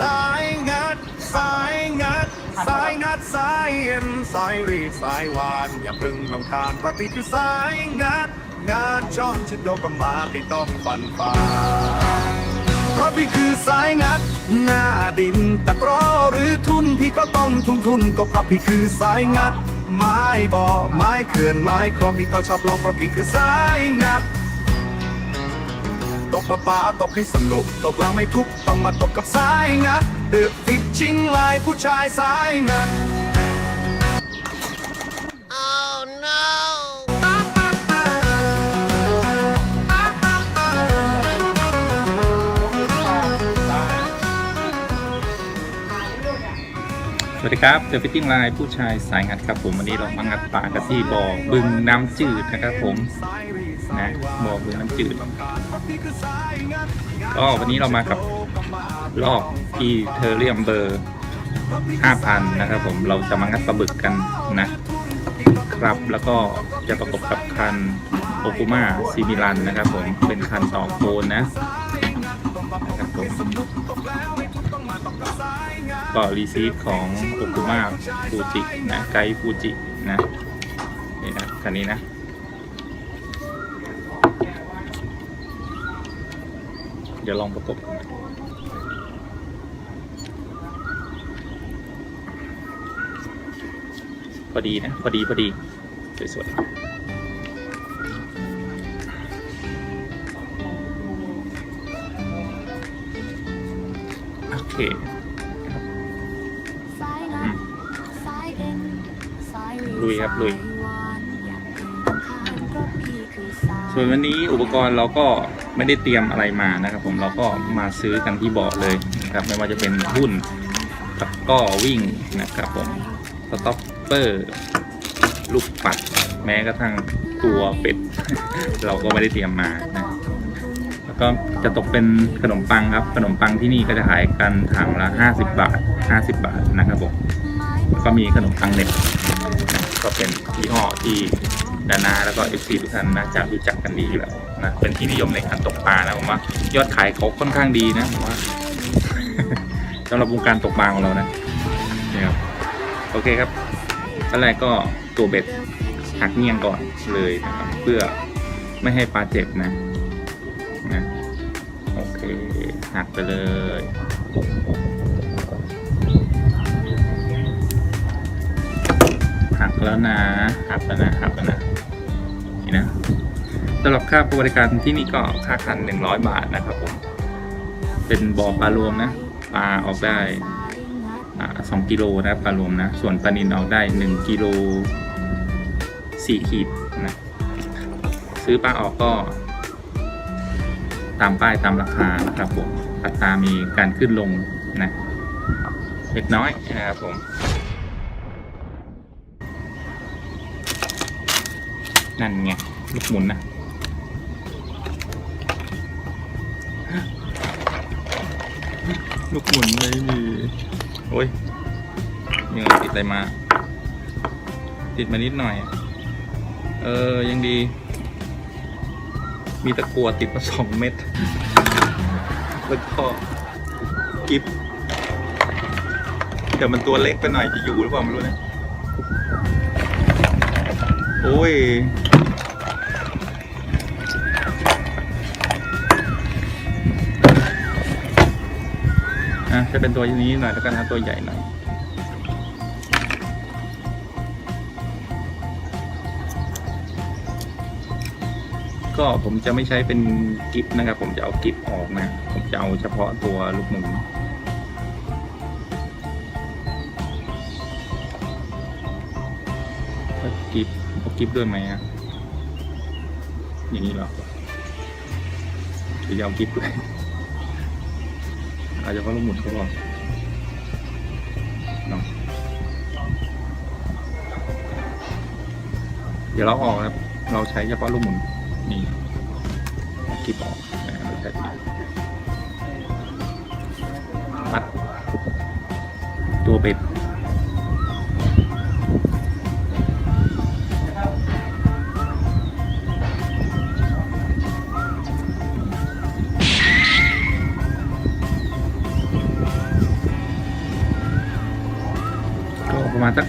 สายงัด สายงัด สายงัดสายเอ็นสายรีดสายหวาน อย่าพึ่งลำคาญปฏิคือสายงัด งานจ้องจะโดนประมาทที่ต้องฟันฝ่าเพราะพี่คือสายงัด หน้าดินตะกร้อหรือทุนพี่ก็ต้องทุ่มทุนก็เพราะพี่คือสายงัด ไม้บ่อไม้เขื่อนไม้คลองพี่ก็ชอบลองเพราะพี่คือสายงัด ตกปลาปลาตกให้สนุก ตกเราไม่ทุกต้องมาตกกับสายงะดเดือดติดชิงลายผู้ชายสายงะ วัสดีครับเดอะฟิตติ้งไลน์ผู้ชายสายงัดครับผมวันนี้เรามางัดปลากันที่บ่อบึงน้ำจืดนะครับผมนะบ่อบึงน้ำจืดก็วันนี้เรามากับรอบอีเทอเรียมเบอร์5,000นะครับผมเราจะมางัดปลาบึกกันนะครับแล้วก็จะประกบกับคันโอคุมาซิมิลันนะครับผมเป็นคันต่อโคนนะนะครับผม ก็รีซีฟของโอคุมาฟูจินะไกด์ฟูจินะนี่นะคันนี้นะเดี๋ยวลองประกบพอดีนะ พอดีพอดี สวยๆโอเค ยรีลุยครับลุยสาหวานอยากเป็นต้องคานเพราะพี่คือสายส่วนวันนี้อุปกรณ์เราก็ไม่ได้เตรียมอะไรมานะครับผมเราก็มาซื้อกันที่เบาะเลยนะครับไม่ว่าจะเป็นหุ้นตะกร้อวิ่งนะครับผมสต็อปเปอร์ลูกปัด แม้กระทั่งตัวเป็ด เราก็ไม่ได้เตรียมมานะแล้วก็จะตกเป็นขนมปังครับ ขนมปังที่นี่ก็จะขายกันถังละ 50 บาท 50 บาทนะครับผมแล้วก็มีขนมปังเน็ตนะ ก็เป็นยี่ห้อที่ดานาแล้วก็เอฟซีทุกท่านน่าจะรู้จักกันดีอยู่แล้วนะเป็นที่นิยมในการตกปลานะผมว่ายอดขายเขาค่อนข้างดีนะผมว่าสำหรับวงการตกปลาของเรานะนี่ครับโอเคครับขั้นแรกก็ตัวเบ็ดหักเงี่ยงก่อนเลยนะครับเพื่อไม่ให้ปลาเจ็บนะนะโอเคหักไปเลย แล้วนะหักแล้วนะหักแล้วนะนี่นะสำหรับค่าบริการที่นี่ก็ค่าคันหนึ่งร้อยบาทนะครับผมเป็นบ่อปลารวมนะปลาออกได้สองกิโลนะปลารวมนะ ส่วนปลานินออกได้หนึ่งกิโลสี่ขีดนะซื้อปลาออกก็ ตามป้ายตามราคานะครับผมอัตรามีการขึ้นลงนะเล็กน้อยนะครับผม นั่นไงลูกหมุนนะลูกหมุนไม่มี โอ้ยยังติดอะไรมา ติดมานิดหน่อย เออ ยังดี มีตะกัวติดมาสองเม็ด แล้วก็กิฟเดี๋ยวมันตัวเล็กไปหน่อยจะอยู่หรือเปล่าไม่รู้นะ โอ้ยอะจะเป็นตัวนี้หน่อยแล้วกันนะตัวใหญ่หน่อยก็ผมจะไม่ใช้เป็นกิฟนะครับ ผมจะเอากิฟออกนะ ผมจะเอาเฉพาะตัวลูกหมุน กิฟด้วยไหมอะอย่างนี้เหรอหรือจะเอากิฟด้วย อาจจะเพราะลูกหมุนเขาบอกเนาะเดี๋ยวเราออกครับ เราใช้เฉพาะลูกหมุน นี่คลิปออกนะครับเราใช้มัดตัวเบ็ด สัก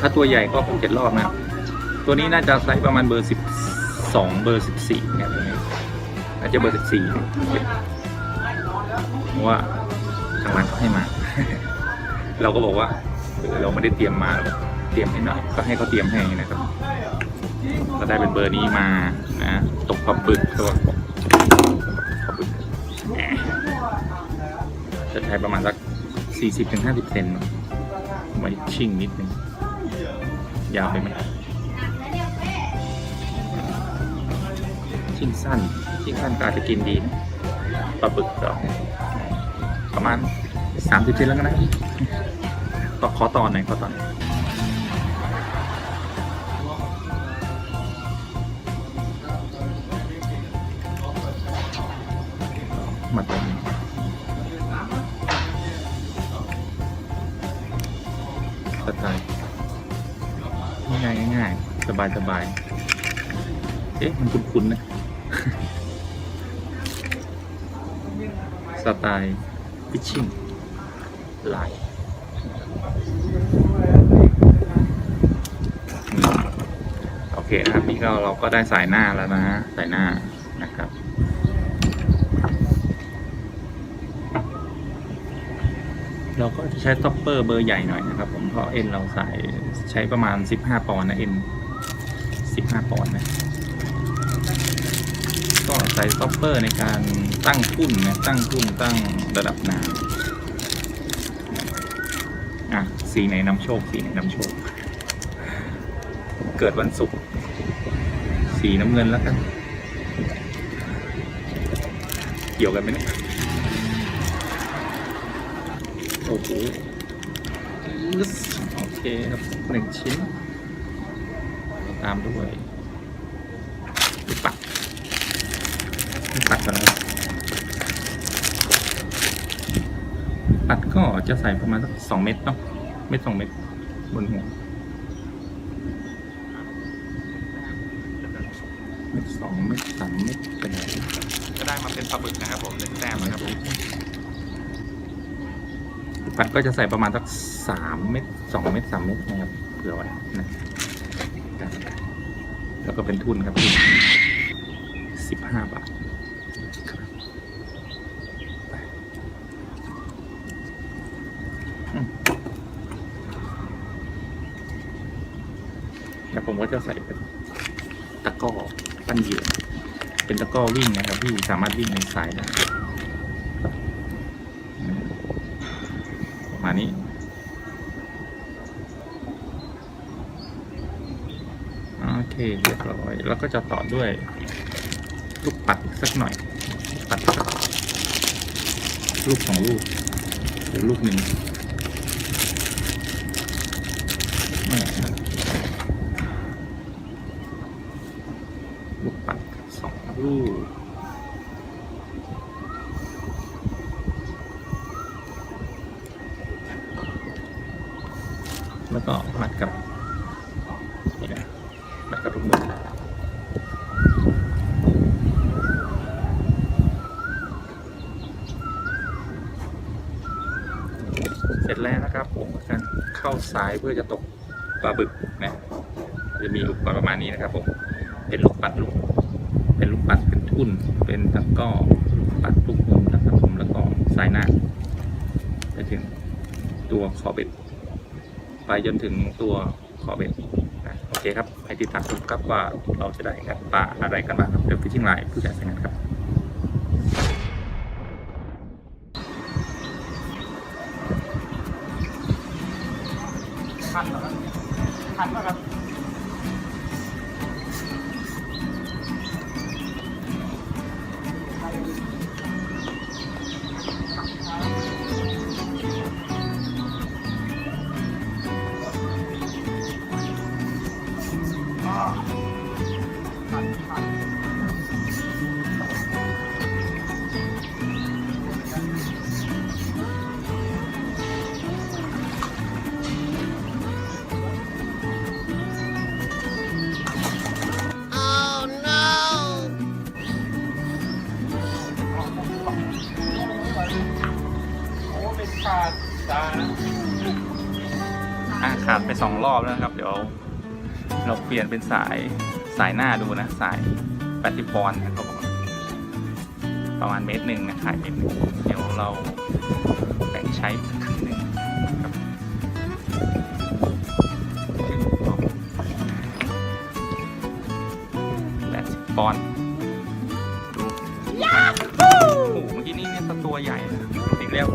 ถ้าตัวใหญ่ก็คงเจ็ดรอบนะตัวนี้น่าจะไซส์ประมาณเบอร์สิบสองเบอร์สิบสี่เนี่ยตัวนี้น่าจจะเบอร์สิบสี่เพราะว่าทางร้านเขาให้มา เราก็บอกว่าเราไม่ได้เตรียมมาเตรียมให้หน่อยก็ให้เขาเตรียมให้นะครับก็ได้เป็นเบอร์นี้มานะตกปลาบึกตัวปลาบึกจะใช้ประมาณสักสี่สิบถึงห้าสิบเซน ไว้ชิ่งนิดนึง ยาวไปไหมชิ่งสั้น ชิ่งสั้นก็อาจจะกินดีนะปลาบึกก็ประมาณสามสิบเซนแล้วกันนะก็ขอตอนหน่อยขอตอนหน่อมาตรงนี้ บายสบาย เอ๊ะ มันคุ้นๆนะ สไตล์ฟิชชิ่งไลน์โอเคนะครับ นี่ก็เราก็ได้สายหน้าแล้วนะ สายหน้านะครับเราก็จะใช้ท็อปเปอร์เบอร์ใหญ่หน่อยนะครับ ผมเพราะเอ็นเราใส่ใช้ประมาณ 15 ปอนด์นะเอ็น 15ปอนด์นะ ก็ใส่ท็อปเปอร์ในการตั้งทุ่นนะ ตั้งทุ่นตั้งระดับน้ำอะ สีไหนนำโชค สีไหนนำโชค เกิดวันศุกร์ สีน้ำเงินแล้วกัน เกี่ยวกันไหมเนี่ยโอ้โหโอเคครับหนึ่งชิ้น ตามด้วยลูกปัดลูกปัดก่อนนะปัดก็จะใส่ประมาณสักสองเม็ดเนาะเม็ดสองเม็ดบนหัวเม็ดสองเม็ดสามเม็ดเป็นไงก็ได้มาเป็นปลาบึกนะครับผมหนึ่งแต้มนะครับผมปัดก็จะใส่ประมาณสักสามเม็ดสองเม็ดสามเม็ดนะครับเผื่อไว้นะ แล้วก็เป็นทุนครับทุนสิบห้าบาทครับแล้วผมก็จะใส่เป็นตะก้อปั้นเหยื่อเป็นตะก้อวิ่งนะครับที่สามารถวิ่งในสายได้ประมาณนี้ โอ เคเรียบร้อย แล้วก็จะต่อด้วยลูกปัดอีกสักหน่อย ปัดสักลูกสองลูกหรือลูกหนึ่งลูกปัดสองลูกแล้วก็มัดกับนี่นะมัดกับลูกมือเสร็จแล้วนะครับผมการเข้า ซ้ายเพื่อจะตกปลาบึกนะจะมีอุปกรณ์ประมาณนี้นะครับผมเป็นลูกปัดลูกเป็นลูกปัดเป็นทุ่นเป็นตะก้อลูกปัดลูกมุมนะครับผมแล้วก็สายหน้าไปถึงตัวคอเบ็ดไปจนถึงตัวขอเบ็ดนะโอเคครับให้ติดตามชมครับว่าเราจะได้งัดปลาอะไรกันบ้างครับเดี๋ยวฟิชชิ่งไลน์ผู้จัดงานครับ ขาดตาอะขาดไปสองรอบแล้วนะครับ เดี๋ยว เราเปลี่ยนเป็นสายสายหน้าดูนะ สาย80ปอนด์นะครับประมาณเมตรหนึ่งนะขายเมตรหนึ่งเดี๋ยวเราแบ่งใช้ครึ่งหนึ่งครับแปดสิบปอนด์ดูโอ้โหเมื่อกี้นี่เนี่ยตัวใหญ่นะอีกแล้ว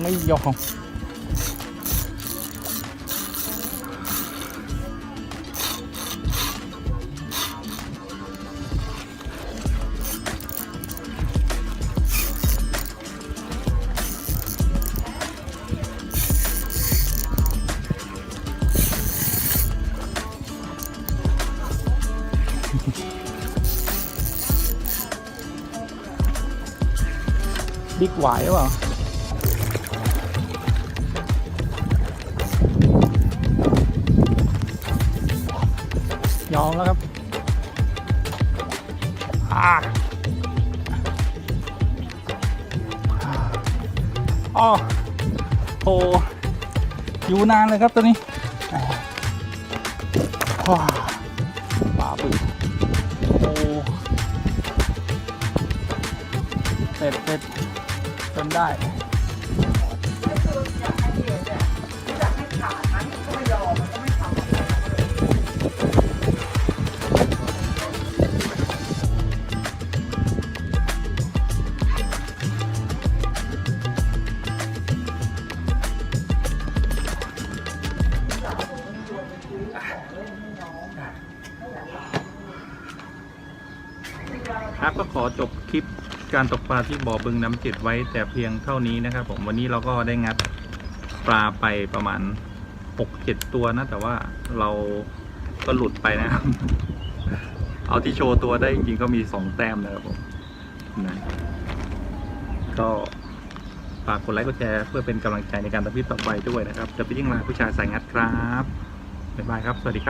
ยังไม่ยอม นานเลยครับตัวนี้ว้าวป่าปึกโอ้เสร็จเสร็จจนได้ ครับก็ขอจบคลิปการตกปลาที่บ่อบึงน้ำจิตไว้แต่เพียงเท่านี้นะครับ ผมวันนี้เราก็ได้งัดปลาไปประมาณหกเจ็ดตัวนะ แต่ว่าเราก็หลุดไปนะครับ เอาที่โชว์ตัวได้จริงๆก็มีสองแต้มนะครับผมนะก็ฝากกดไลค์กดแชร์เพื่อเป็นกำลังใจในการทำคลิปต่อไปด้วยนะครับ จะไปยิ่งลาผู้ชายสายงัดครับบ๊ายบายครับ สวัสดีครับ